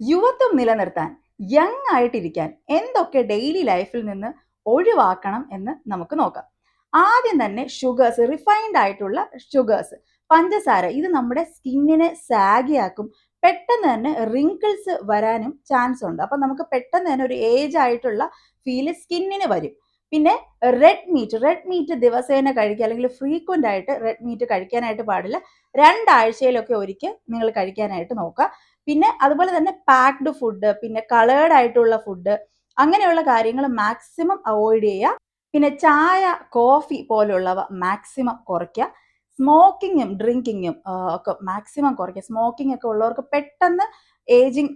യുവത്വം നിലനിർത്താൻ യങ് ആയിട്ടിരിക്കാൻ എന്തൊക്കെ ഡെയിലി ലൈഫിൽ നിന്ന് ഒഴിവാക്കണം എന്ന് നമുക്ക് നോക്കാം. ആദ്യം തന്നെ ഷുഗേഴ്സ് റിഫൈൻഡ് ആയിട്ടുള്ള ഷുഗേഴ്സ് പഞ്ചസാര ഇത് നമ്മുടെ സ്കിന്നിനെ സാഗിയാക്കും പെട്ടെന്ന് തന്നെ റിങ്കിൾസ് വരാനും ചാൻസ് ഉണ്ട്. അപ്പം നമുക്ക് പെട്ടെന്ന് തന്നെ ഒരു ഏജ് ആയിട്ടുള്ള ഫീൽ സ്കിന്നിന് വരും. പിന്നെ റെഡ് മീറ്റ് റെഡ് മീറ്റ് ദിവസേന കഴിക്കുക അല്ലെങ്കിൽ ഫ്രീക്വന്റ് ആയിട്ട് റെഡ് മീറ്റ് കഴിക്കാനായിട്ട് പാടില്ല. രണ്ടാഴ്ചയിലൊക്കെ ഒരിക്കൽ നിങ്ങൾ കഴിക്കാനായിട്ട് നോക്കുക. പിന്നെ അതുപോലെ തന്നെ പാക്ഡ് ഫുഡ് പിന്നെ കളേർഡ് ആയിട്ടുള്ള ഫുഡ് അങ്ങനെയുള്ള കാര്യങ്ങൾ മാക്സിമം അവോയ്ഡ് ചെയ്യുക. പിന്നെ ചായ കോഫി പോലുള്ളവ മാക്സിമം കുറയ്ക്കുക. സ്മോക്കിങ്ങും ഡ്രിങ്കിങ്ങും ഒക്കെ മാക്സിമം കുറയ്ക്കുക. സ്മോക്കിംഗ് ഒക്കെ ഉള്ളവർക്ക് പെട്ടെന്ന് ഏജിങ്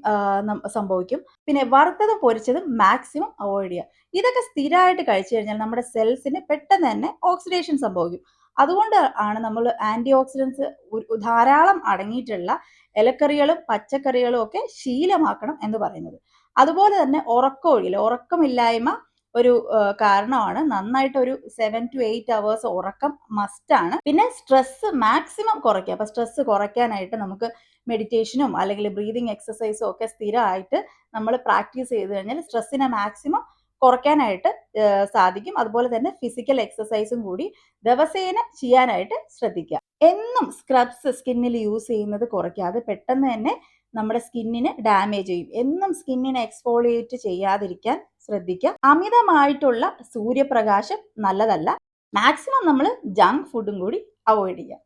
സംഭവിക്കും. പിന്നെ വറുത്തതും പൊരിച്ചതും മാക്സിമം അവോയ്ഡ് ചെയ്യുക. ഇതൊക്കെ സ്ഥിരമായിട്ട് കഴിച്ചു കഴിഞ്ഞാൽ നമ്മുടെ സെൽസിന് പെട്ടെന്ന് തന്നെ ഓക്സിഡേഷൻ സംഭവിക്കും. അതുകൊണ്ട് ആണ് നമ്മൾ ആന്റി ഓക്സിഡൻസ് ധാരാളം അടങ്ങിയിട്ടുള്ള ഇലക്കറികളും പച്ചക്കറികളും ഒക്കെ ശീലമാക്കണം എന്ന് പറയുന്നത്. അതുപോലെ തന്നെ ഉറക്കമൊഴിയില്ല ഉറക്കമില്ലായ്മ ഒരു കാരണമാണ്. നന്നായിട്ട് ഒരു സെവൻ ടു എയ്റ്റ് അവേഴ്സ് ഉറക്കം മസ്റ്റാണ് പിന്നെ സ്ട്രെസ് മാക്സിമം കുറയ്ക്കുക. അപ്പൊ സ്ട്രെസ് കുറയ്ക്കാനായിട്ട് നമുക്ക് മെഡിറ്റേഷനും അല്ലെങ്കിൽ ബ്രീതിങ് എക്സസൈസും ഒക്കെ സ്ഥിരമായിട്ട് നമ്മൾ പ്രാക്ടീസ് ചെയ്ത് കഴിഞ്ഞാൽ സ്ട്രെസ്സിനെ മാക്സിമം കുറയ്ക്കാനായിട്ട് സാധിക്കും. അതുപോലെ തന്നെ ഫിസിക്കൽ എക്സസൈസും കൂടി ദിവസേന ചെയ്യാനായിട്ട് ശ്രദ്ധിക്കുക. എന്നും സ്ക്രബ്സ് സ്കിന്നിൽ യൂസ് ചെയ്യുന്നത് കുറയ്ക്കുക. അത് പെട്ടെന്ന് തന്നെ നമ്മുടെ സ്കിന്നിന് ഡാമേജ് ചെയ്യും. എന്നും സ്കിന്നിനെ എക്സ്ഫോളിയേറ്റ് ചെയ്യാതിരിക്കാൻ ശ്രദ്ധിക്കുക. അമിതമായിട്ടുള്ള സൂര്യപ്രകാശം നല്ലതല്ല. മാക്സിമം നമ്മൾ ജങ്ക് ഫുഡും കൂടി അവോയ്ഡ് ചെയ്യുക.